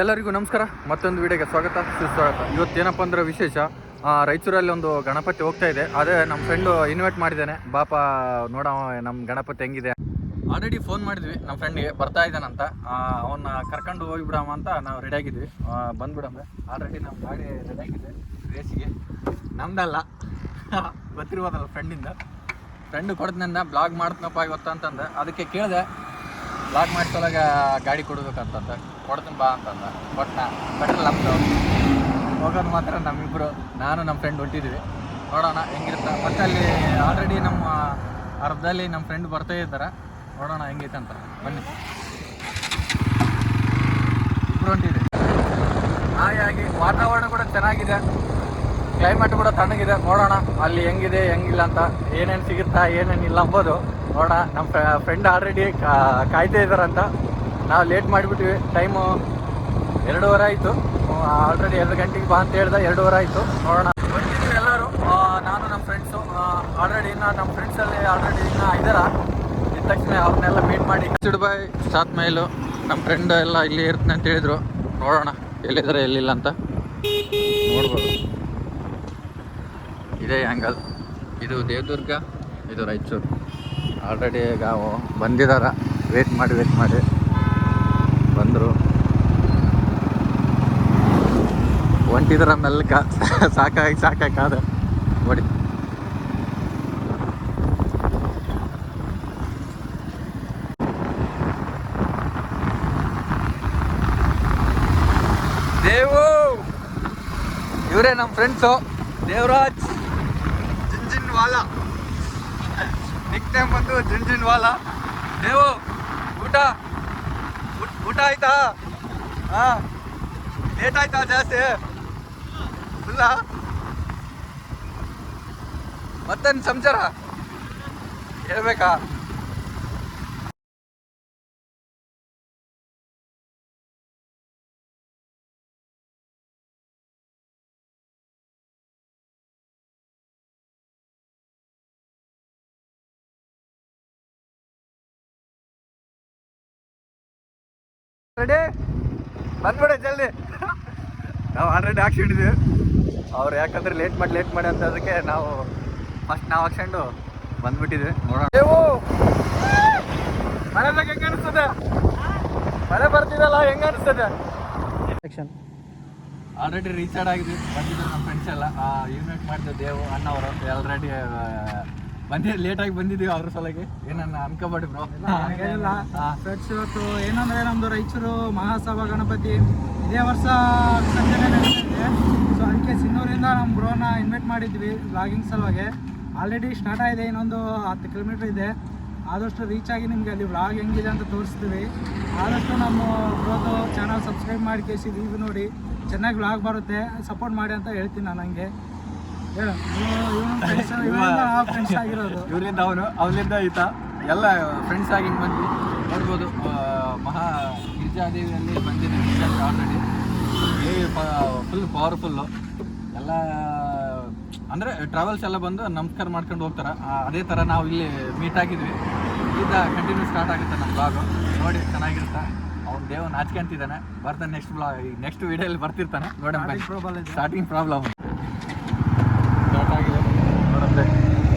ಎಲ್ಲರಿಗೂ ನಮಸ್ಕಾರ. ಮತ್ತೊಂದು ವಿಡಿಯೋಗೆ ಸ್ವಾಗತ, ಸುಸ್ವಾಗತ. ಇವತ್ತೇನಪ್ಪ ಅಂದ್ರೆ ವಿಶೇಷ ರಾಯಚೂರಲ್ಲಿ ಒಂದು ಗಣಪತಿ ಹೋಗ್ತಾ ಇದೆ. ಅದೇ ನಮ್ಮ ಫ್ರೆಂಡು ಇನ್ವೈಟ್ ಮಾಡಿದ್ದಾನೆ. ಬಾಪ, ನೋಡ ನಮ್ಮ ಗಣಪತಿ ಹೆಂಗಿದೆ. ಆಲ್ರೆಡಿ ಫೋನ್ ಮಾಡಿದ್ವಿ ನಮ್ಮ ಫ್ರೆಂಡ್ಗೆ ಬರ್ತಾ ಇದ್ದಾನಂತ. ಅವನ್ನ ಕರ್ಕೊಂಡು ಹೋಗಿಬಿಡಮ್ಮ ಅಂತ ನಾವು ರೆಡಿ ಆಗಿದ್ವಿ. ಬಂದ್ಬಿಡಮ್ಮ. ಆಲ್ರೆಡಿ ನಮ್ಮ ಗಾಡಿ ರೆಡಿ ಆಗಿದೆ. ರೇಸಿಗೆ ನಮ್ದಲ್ಲ. ಗೊತ್ತಿರ್ಬೋದಲ್ಲ ಫ್ರೆಂಡಿಂದ ಫ್ರೆಂಡ್ ಕೊಡ್ದನ್ನ ಬ್ಲಾಗ್ ಮಾಡ್ತೀನಪ್ಪ ಇವತ್ತು ಅಂತಂದ ಅದಕ್ಕೆ ಕೇಳಿದೆ ಬ್ಲಾಗ್ ಮಾಡಿಸೋಲಾಗ ಗಾಡಿ ಕೊಡ್ಬೇಕಂತಂದ. ಕೊಡ್ತೀನಿ ಬಾ ಅಂತಂದ. ಕೊಟ್ಟ ಪೆಟ್ರೋಲ್ ನಮ್ದು ಹೋಗೋದು ಮಾತ್ರ ನಮ್ಮಿಬ್ಬರು ನಾನು ನಮ್ಮ ಫ್ರೆಂಡ್ ಹೊಂಟಿದ್ವಿ. ನೋಡೋಣ ಹೆಂಗಿರುತ್ತೆ. ಮತ್ತೆ ಅಲ್ಲಿ ಆಲ್ರೆಡಿ ನಮ್ಮ ಅರ್ಧದಲ್ಲಿ ನಮ್ಮ ಫ್ರೆಂಡ್ ಬರ್ತಾ ಇದ್ದಾರೆ. ನೋಡೋಣ ಹೆಂಗೈತೆ ಅಂತ. ಬನ್ನಿ. ಇಬ್ರು ಹೊಂಟಿದ್ವಿ. ಹಾಗಾಗಿ ವಾತಾವರಣ ಕೂಡ ಚೆನ್ನಾಗಿದೆ. ಕ್ಲೈಮೇಟ್ ಕೂಡ ತಣ್ಣಗಿದೆ. ನೋಡೋಣ ಅಲ್ಲಿ ಹೆಂಗಿದೆ, ಹೆಂಗಿಲ್ಲ ಅಂತ. ಏನೇನು ಸಿಗುತ್ತಾ ಏನೇನು ಇಲ್ಲ ಅಂಬೋದು. ನೋಡೋಣ. ನಮ್ಮ ಫ್ರೆಂಡ್ ಆಲ್ರೆಡಿ ಕಾಯ್ತಾ ಇದ್ದಾರಂತ. ನಾವು ಲೇಟ್ ಮಾಡಿಬಿಟ್ವಿ. ಟೈಮು ಎರಡೂವರೆ ಆಯಿತು. ಆಲ್ರೆಡಿ ಎರಡು ಗಂಟೆಗೆ ಬಾ ಅಂತ ಹೇಳ್ದೆ ಎರಡೂವರೆ ಆಯಿತು. ನೋಡೋಣ. ಬಂದಿದ್ದೀವಿ ಎಲ್ಲರೂ. ನಾನು ನಮ್ಮ ಫ್ರೆಂಡ್ಸು ಆಲ್ರೆಡಿ ಇನ್ನು ನಮ್ಮ ಫ್ರೆಂಡ್ಸಲ್ಲಿ ಆಲ್ರೆಡಿ ಇನ್ನೂ ಇದ್ದಾರ ಇದ್ದ ತಕ್ಷಣ ಅವ್ರನ್ನೆಲ್ಲ ಮೀಟ್ ಮಾಡಿ. ಚಿಡ್ಬಾಯ್ ಸಾತ್ ಮೈಲು ನಮ್ಮ ಫ್ರೆಂಡ್ ಎಲ್ಲ ಇಲ್ಲಿ ಇರ್ತೀನಿ ಅಂತ ಹೇಳಿದ್ರು. ನೋಡೋಣ ಎಲ್ಲಿದ್ದಾರೆ ಎಲ್ಲಿಲ್ಲ ಅಂತ. ನೋಡ್ಬೋದು. ಇದೇ ಆ್ಯಂಗಲ್ ಇದು ದೇವದುರ್ಗ, ಇದು ರಾಯಚೂರು. ಆಲ್ರೆಡಿ ಈಗ ಬಂದಿದಾರ. ವೇಟ್ ಮಾಡಿ ವೇಟ್ ಮಾಡಿ ಬಂದರು ಹೊಂಟಿದಾರ ಮೆಲ್ಕ ಸಾಕಾಗಿ ಸಾಕಾಗ ನೋಡಿ. ದೇವು! ಇವರೇ ನಮ್ಮ ಫ್ರೆಂಡ್ಸು ದೇವರಾಜ್. ಜಿಂಜಿನ್ ವಾಲ ನಿಕ್ ಟೈಮ್ ಬಂದು ಜಿಂಜಿನ್ ವಾಲ ದೇವು, ಊಟ- ಊಟ ಆಯ್ತಾ? ಹಾಂ. ಲೇಟ್ ಆಯ್ತಾ ಜಾಸ್ತಿ? ಇಲ್ಲ. ಮತ್ತೇನು ಸಂಚಾರ? ಹೇಳ್ಬೇಕಾ? ಬಂದ್ಬಿಡಿ ಜಲ್ದಿ. ನಾವು ಆಲ್ರೆಡಿ ಹಾಕ್ಸಿಟ್ಟಿದ್ವಿ ಅವ್ರು ಯಾಕಂದ್ರೆ ಲೇಟ್ ಮಾಡಿ ಲೇಟ್ ಮಾಡಿ ಅಂತ ಅದಕ್ಕೆ ನಾವು ಫಸ್ಟ್ ನಾವು ಹಾಕ್ಸ್ಕೊಂಡು ಬಂದ್ಬಿಟ್ಟಿದ್ವಿ. ನೋಡೋಣ. ಮನೆದಾಗ ಹೆಂಗ ಅನಿಸ್ತದೆ? ಮಳೆ ಬರ್ತಿದಲ್ಲ ಹೆಂಗ ಅನಿಸ್ತದೆ? ಸೆಕ್ಷನ್ ಆಲ್ರೆಡಿ ರೀಚಾರ್ಡ್ ಆಗಿದ್ವಿ ಬಂದಿದ್ದು ನಮ್ಮ ಫ್ರೆಂಡ್ಸ್ ಎಲ್ಲ. ಇನ್ವೈಟ್ ಮಾಡಿದ್ದೆ ದೇವು ಅಣ್ಣ ಅವರು. ಆಲ್ರೆಡಿ ಬಂದಿ ಲೇಟಾಗಿ ಬಂದಿದ್ದೀವಿ ಅವ್ರ ಸಲಗೆ ಏನನ್ನ ಅನ್ಕೋಬೇಡಿ ಬ್ರೋ ಫ್ರೆಂಡ್ಸ್ ಇವತ್ತು ಏನಂದ್ರೆ ನಮ್ದು ರಾಯಚೂರು ಮಹಾಸಭಾ ಗಣಪತಿ. ಇದೇ ವರ್ಷ ಸಂಜೆ ಅದಕ್ಕೆ ಸಿನ್ನೂರಿಂದ ನಮ್ಮ ಬ್ರೋನ ಇನ್ವೈಟ್ ಮಾಡಿದ್ವಿ ವ್ಲಾಗಿಂಗ್ ಸಲುವಾಗಿ. ಆಲ್ರೆಡಿ ಸ್ಟಾರ್ಟ್ ಆಗಿದೆ ಇನ್ನೊಂದು ಹತ್ತು ಕಿಲೋಮೀಟ್ರ್ ಇದೆ. ಆದಷ್ಟು ರೀಚ್ ಆಗಿ ನಿಮಗೆ ಅಲ್ಲಿ ವ್ಲಾಗ್ ಹೆಂಗಿದೆ ಅಂತ ತೋರಿಸ್ತೀವಿ. ಆದಷ್ಟು ನಮ್ಮ ಬ್ರೋದು ಚಾನಲ್ ಸಬ್ಸ್ಕ್ರೈಬ್ ಮಾಡಿ ಕೇಸಿ ರಿವ್ಯೂ ನೋಡಿ. ಚೆನ್ನಾಗಿ ವ್ಲಾಗ್ ಬರುತ್ತೆ ಸಪೋರ್ಟ್ ಮಾಡಿ ಅಂತ ಹೇಳ್ತೀನಿ ನಾನು ಹಂಗೆ. ಹೇಳು ಫ್ರೆಂಡ್ಸ್ ಆಗಿರೋದು. ಇವರಿಂದ ಅವನು ಅವನಿಂದ ಈತ ಎಲ್ಲ ಫ್ರೆಂಡ್ಸ್ ಆಗಿ ಬಂದ್ವಿ. ನೋಡ್ಬೋದು ಮಹಾ ಗಿರಿಜಾದೇವಿಯಲ್ಲಿ ಬಂದಿದೆ ಆಲ್ರೆಡಿ ಫುಲ್ ಪವರ್ಫುಲ್ಲು ಎಲ್ಲ ಅಂದರೆ ಟ್ರಾವೆಲ್ಸ್ ಎಲ್ಲ ಬಂದು ನಮಸ್ಕಾರ ಮಾಡ್ಕೊಂಡು ಹೋಗ್ತಾರೆ. ಅದೇ ಥರ ನಾವು ಇಲ್ಲಿ ಮೀಟ್ ಆಗಿದ್ವಿ. ಈಗ ಕಂಟಿನ್ಯೂ ಸ್ಟಾರ್ಟ್ ಆಗುತ್ತೆ ನಮ್ಮ ಬ್ಲಾಗು ನೋಡಿ ಚೆನ್ನಾಗಿರುತ್ತೆ. ಅವ್ನು ದೇವ್ ನಾಚ್ಕೊಂತಿದ್ದಾನೆ ಬರ್ತಾನೆ ನೆಕ್ಸ್ಟ್ ಬ್ಲಾಗ್ ನೆಕ್ಸ್ಟ್ ವೀಡಿಯೋಲಿ ಬರ್ತಿರ್ತಾನೆ. ನೋಡೋಣ ಸ್ಟಾರ್ಟಿಂಗ್ ಪ್ರಾಬ್ಲಮ್ ಸ್ಟಾರ್ಟ್ ಆಗಿದೆ. ನೋಡುತ್ತೆ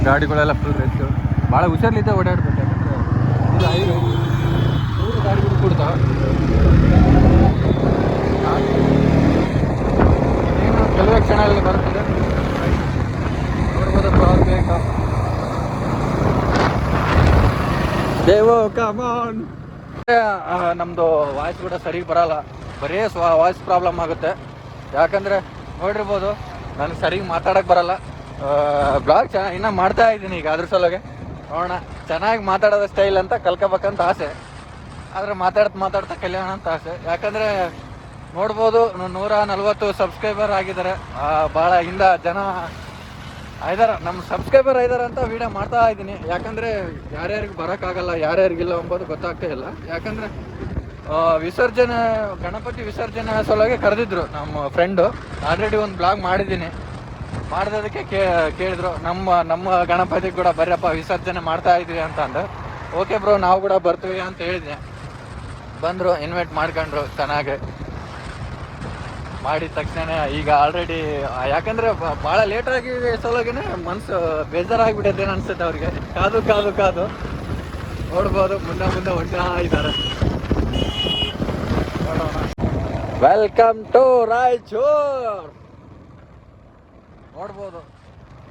ಗಾಡಿಗಳೆಲ್ಲ ಫುಲ್ ರೆಸ್ಟು ಭಾಳ ಹುಷಾರ್ಲಿದ್ದೆ ಓಡಾಡ್ಬೇಕು. ಯಾಕಂದರೆ ಇದು ಮೂರು ಗಾಡಿಗಳು ಕೊಡ್ತಾವೆ. ಕೆಲವೇ ಕ್ಷಣಗಳಲ್ಲಿ ಬರುತ್ತದೆ. ದೇವೋ ಕಮಾನ್ ನಮ್ಮದು ವಾಯ್ಸ್ ಕೂಡ ಸರಿ ಬರಲ್ಲ. ಬರೀ ಸ್ವ ವಾಯ್ಸ್ ಪ್ರಾಬ್ಲಮ್ ಆಗುತ್ತೆ. ಯಾಕಂದರೆ ನೋಡಿರ್ಬೋದು ನನಗೆ ಸರಿ ಮಾತಾಡೋಕ್ಕೆ ಬರಲ್ಲ. ಬ್ಲಾಗ್ ಚೆನ್ನಾಗಿ ಇನ್ನೂ ಮಾಡ್ತಾ ಇದ್ದೀನಿ ಈಗ ಅದ್ರ ಸಲುವಾಗಿ. ನೋಡೋಣ ಚೆನ್ನಾಗಿ ಮಾತಾಡೋದು ಸ್ಟೈಲ್ ಅಂತ ಕಲ್ಕೋಬೇಕಂತ ಆಸೆ. ಆದರೆ ಮಾತಾಡ್ತಾ ಮಾತಾಡ್ತಾ ಕಲಿಯೋಣ ಅಂತ ಆಸೆ. ಯಾಕಂದರೆ ನೋಡ್ಬೋದು. ನೂರ ನಲ್ವತ್ತು ಸಬ್ಸ್ಕ್ರೈಬರ್ ಆಗಿದ್ದಾರೆ. ಭಾಳ ಹಿಂದ ಜನ ಇದಾರ. ನಮ್ಮ ಸಬ್ಸ್ಕ್ರೈಬರ್ ಆಯ್ದಾರ ಅಂತ ವಿಡಿಯೋ ಮಾಡ್ತಾ ಇದ್ದೀನಿ. ಯಾಕಂದ್ರೆ ಯಾರ್ಯಾರಿಗೆ ಬರೋಕ್ಕಾಗಲ್ಲ, ಯಾರ್ಯಾರಿಗಿಲ್ಲ ಎಂಬುದು ಗೊತ್ತಾಗ್ತಾ ಇಲ್ಲ. ಯಾಕಂದ್ರೆ ವಿಸರ್ಜನೆ, ಗಣಪತಿ ವಿಸರ್ಜನೆ ಸಲುವಾಗಿ ಕರೆದಿದ್ರು ನಮ್ಮ ಫ್ರೆಂಡು ಆಲ್ರೆಡಿ ಒಂದು ಬ್ಲಾಗ್ ಮಾಡಿದ್ದೀನಿ. ಮಾಡಿದದಕ್ಕೆ ಕೇ, ಕೇಳಿದ್ರು, ನಮ್ಮ ನಮ್ಮ ಗಣಪತಿ ಕೂಡ ಬರ್ರಪ್ಪ, ವಿಸರ್ಜನೆ ಮಾಡ್ತಾ ಇದ್ವಿ ಅಂತ ಅಂದು. ಓಕೆ ಬ್ರೋ ನಾವು ಕೂಡ ಬರ್ತೀವಿ ಅಂತ ಹೇಳಿದೆ ಬಂದರು ಇನ್ವೈಟ್ ಮಾಡ್ಕೊಂಡ್ರು, ಚೆನ್ನಾಗಿ. ಮಾಡಿದ ತಕ್ಷಣ ಈಗ ಆಲ್ರೆಡಿ ಯಾಕಂದ್ರೆ ಭಾಳ ಲೇಟಾಗಿ ಸಲುವಾಗಿನೇ ಮನ್ಸು ಬೇಜಾರಾಗ್ಬಿಟ್ಟೈತೆ ಅನ್ಸುತ್ತೆ ಅವ್ರಿಗೆ. ಕಾದು ಕಾದು ಕಾದು. ನೋಡ್ಬೋದು, ಮುಂದೆ ಮುಂದೆ ಹೊಂಟ ಇದ್ದಾರೆ ವೆಲ್ಕಮ್ ಟು ರಾಯಚೂರ್! ನೋಡ್ಬೋದು.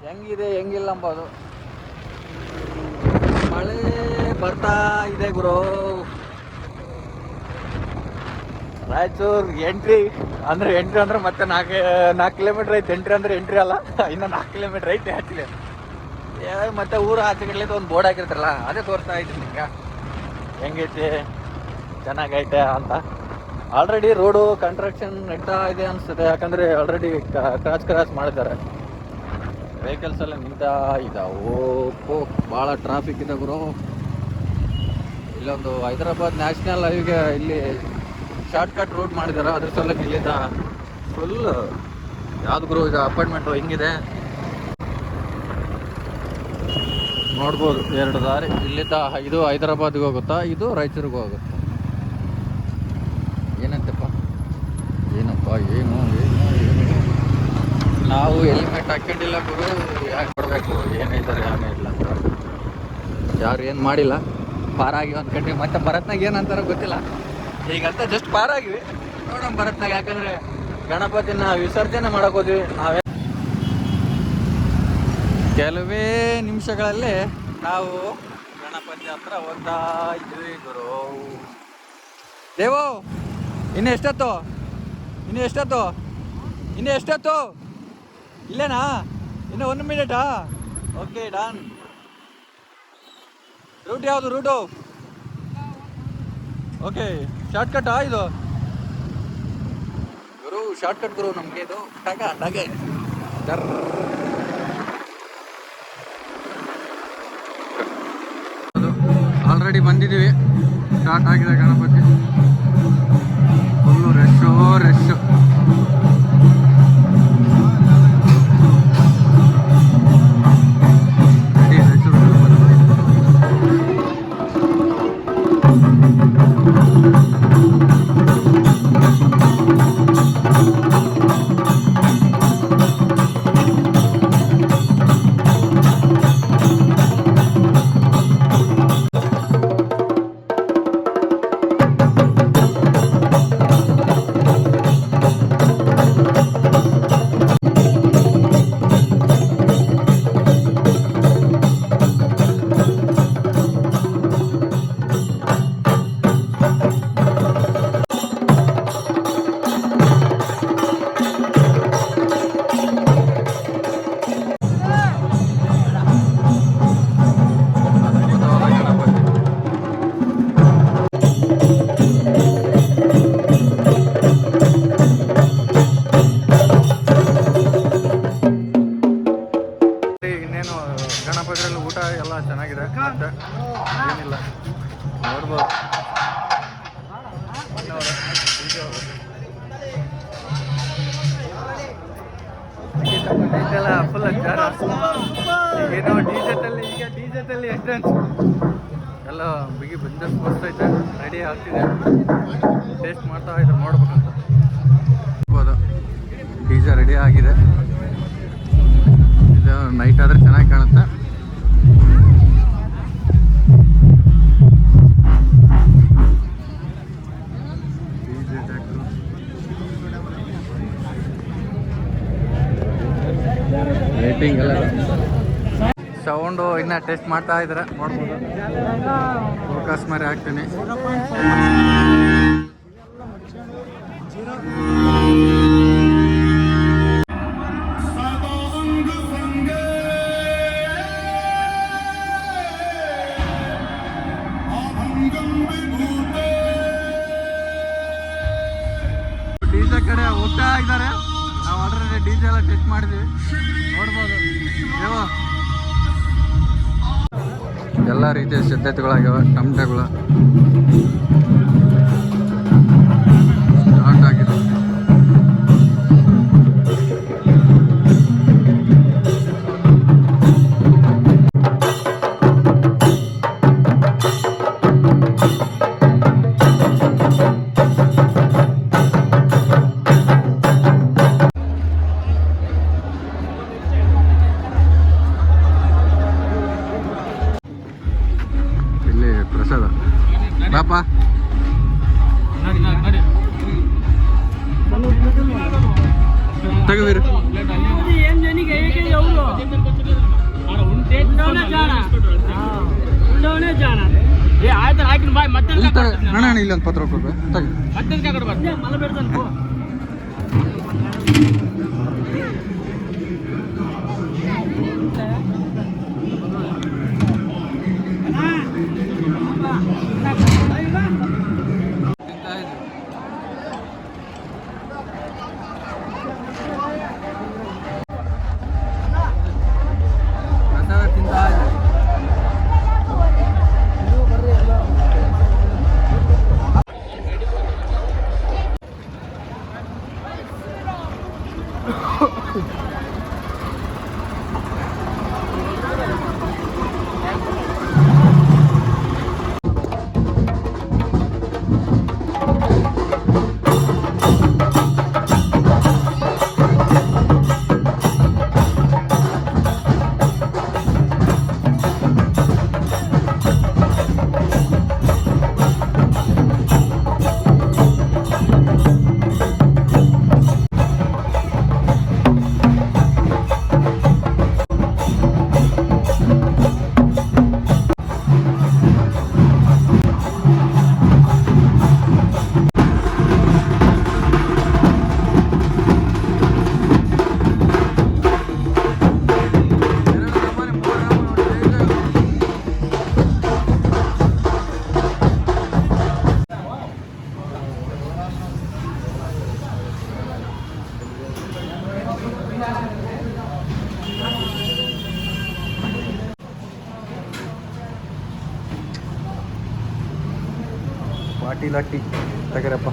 ಹೆಂಗಿದೆ, ಹೆಂಗಿಲ್ಲ ಅಂಬೋದು. ಮಳೆ ಬರ್ತಾ ಇದೆ ಗುರು. ರಾಯಚೂರ್ ಎಂಟ್ರಿ, ಅಂದ್ರೆ ಎಂಟ್ರಿ ಅಂದ್ರೆ ಮತ್ತೆ ನಾಲ್ಕು ನಾಲ್ಕು ಕಿಲೋಮೀಟರ್ ಐತೆ. ಎಂಟ್ರಿ ಅಂದ್ರೆ ಎಂಟ್ರಿ ಅಲ್ಲ, ಇನ್ನೂ ನಾಲ್ಕು ಕಿಲೋಮೀಟರ್ ಐತೆ ಆಕ್ಚುಲಿ ಮತ್ತೆ ಊರು ಕಡೆ ಒಂದು ಬೋರ್ಡ್ ಹಾಕಿರ್ತಾರಲ್ಲ, ಅದೇ ತೋರಿಸ್ತಾ ಇದ್ದೀನಿ ನಿಮ್ಗೆ ಹೆಂಗೈತೆ? ಚೆನ್ನಾಗೈತೆ ಅಂತ. ಆಲ್ರೆಡಿ ರೋಡು ಕನ್ಸ್ಟ್ರಕ್ಷನ್ ನಡೀತಾ ಇದೆ ಅನಿಸುತ್ತೆ, ಯಾಕಂದ್ರೆ ಆಲ್ರೆಡಿ ಕ್ರಾಚ್ ಕ್ರಾಚ್ ಮಾಡಿದ್ದಾರೆ. ವೆಹಿಕಲ್ಸ್ ಎಲ್ಲ ನಿಂತಾ ಇದಾವೆ ಓ ಭಾಳ ಟ್ರಾಫಿಕ್ ಇದೆ ಗುರು ಇಲ್ಲೊಂದು ಹೈದರಾಬಾದ್ ನ್ಯಾಷನಲ್ ಹೈವೇ ಇಲ್ಲಿ ಶಾರ್ಟ್ ಕಟ್ ರೂಟ್ ಮಾಡಿದ್ದಾರೆ ಅದ್ರ ಸಲಕ್ಕೆ ಇಲ್ಲಿಂದ ಫುಲ್ ಯಾವ್ದು ಗುರು ಇದು ಅಪಾರ್ಟ್ಮೆಂಟು ಹೆಂಗಿದೆ? ನೋಡ್ಬೋದು, ಎರಡು ದಾರಿ. ಇಲ್ಲಿಂದ ಇದು ಹೈದರಾಬಾದ್ಗೆ ಹೋಗುತ್ತಾ, ಇದು ರಾಯಚೂರಿಗೆ ಹೋಗುತ್ತೆ? ಏನಂತಪ್ಪ? ಏನಪ್ಪ, ಏನು ಏನು ನಾವು ಹೆಲ್ಮೆಟ್ ಹಾಕೊಂಡಿಲ್ಲ ಗುರು, ಯಾಕೆ ಕೊಡಬೇಕು? ಏನಿದ್ದಾರೆ ಏನೇ ಇಲ್ಲ ಯಾರು ಏನು ಮಾಡಿಲ್ಲ? ಪಾರಾಗಿ ಒಂದು ಕಡೆ, ಮತ್ತೆ ಭರತ್ನಾಗ ಏನಂತಾರೋ ಗೊತ್ತಿಲ್ಲ. ಈಗಂತ ಜಸ್ಟ್ ಪಾರಾಗಿವಿ ನೋಡೋಣ ಭರತ್ನಾಗ ಯಾಕಂದ್ರೆ ಗಣಪತಿನ ವಿಸರ್ಜನೆ ಮಾಡಕ್ ಹೋದ್ವಿ. ನಾವೇ ಕೆಲವೇ ನಿಮಿಷಗಳಲ್ಲಿ ನಾವು ಗಣಪತಿ ಹತ್ರ ಹೋಗ್ತಾ ಇದ್ವಿ ಗುರು. ದೇವೋ, ಇನ್ನು ಎಷ್ಟೊತ್ತು? ಇನ್ನು ಎಷ್ಟೊತ್ತು? ಇನ್ನು ಎಷ್ಟೊತ್ತು? ಇಲ್ಲೇನಾ? ಇನ್ನು ಒಂದು ಮಿನಿಟಾ? ಓಕೆ ಡನ್ ರೂಟ್ ಯಾವುದು? ರೂಟು ಓಕೆ ಶಾರ್ಟ್ ಆ ಇದು? ಗುರು ಶಾರ್ಟ್ ಕಟ್ ಗುರು ನಮಗೆ ಇದು ಟಗ ಟಗೆ. ಡರ್. ಆಲ್ರೆಡಿ ಬಂದಿದ್ದೀವಿ. ಸ್ಟಾರ್ಟ್ ಆಗಿದೆ ಗಣಪತಿ. ಫುಲ್ಲು ರಶ್ಶೋ ರಶ್ಶು ಎಲ್ಲ ಫುಲ್ ಏನೋ ಡಿಜೆಟಲ್ಲಿ ಈಗ ಡಿಜೆಟಲ್ಲಿ ಎಂಟ್ರೆನ್ಸ್ ಎಲ್ಲ ಬಿಗಿ ಬಿಂದಸ್ ಬರ್ತೈತೆ ರೆಡಿ ಆಗ್ತಿದೆ. ಟೇಸ್ಟ್ ಮಾಡ್ತಾ ಇದ್ದಾರೆ ನೋಡ್ಬೇಕಂತ. ನೋಡ್ಬೋದು ಡಿಜೆ ರೆಡಿ ಆಗಿದೆ. ಇದು ನೈಟ್ ಆದರೆ ಚೆನ್ನಾಗಿ ಕಾಣುತ್ತೆ. ಟೆಸ್ಟ್ ಮಾಡ್ತಾ ಇದ್ದಾರೆ ನೋಡ್ಬೋದು. ಫೋಕಸ್ ಹಾಕ್ತೀನಿ. ಎಲ್ಲ ರೀತಿಯ ಸಿದ್ಧತೆಗಳಾಗ್ಯಾವ ಟಮಟೆಗಳು ನಾನು ಇಲ್ಲೊಂದು ಪತ್ರ ಕೊಡ್ಬೇಕು. ತಗಿ ಪಾಟೀಲ ಲಟ್ಟಿ ತೆಗರಪ್ಪ.